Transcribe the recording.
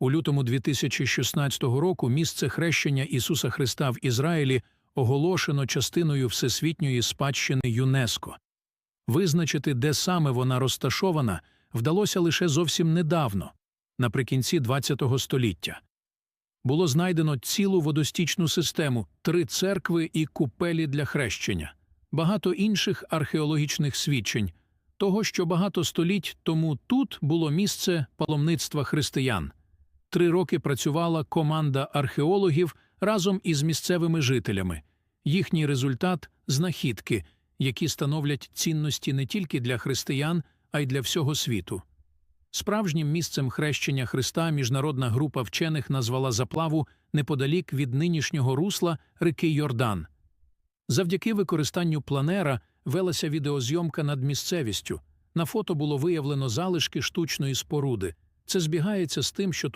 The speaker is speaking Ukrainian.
У лютому 2016 року місце хрещення Ісуса Христа в Ізраїлі оголошено частиною Всесвітньої спадщини ЮНЕСКО. Визначити, де саме вона розташована, вдалося лише зовсім недавно, наприкінці ХХ століття. Було знайдено цілу водостічну систему, три церкви і купелі для хрещення, багато інших археологічних свідчень того, що багато століть тому тут було місце паломництва християн. Три роки працювала команда археологів разом із місцевими жителями. Їхній результат знахідки, які становлять цінності не тільки для християн, а й для всього світу. Справжнім місцем хрещення Христа міжнародна група вчених назвала заплаву неподалік від нинішнього русла реки Йордан. Завдяки використанню планера велася відеозйомка над місцевістю. На фото було виявлено залишки штучної споруди. Це збігається з тим, що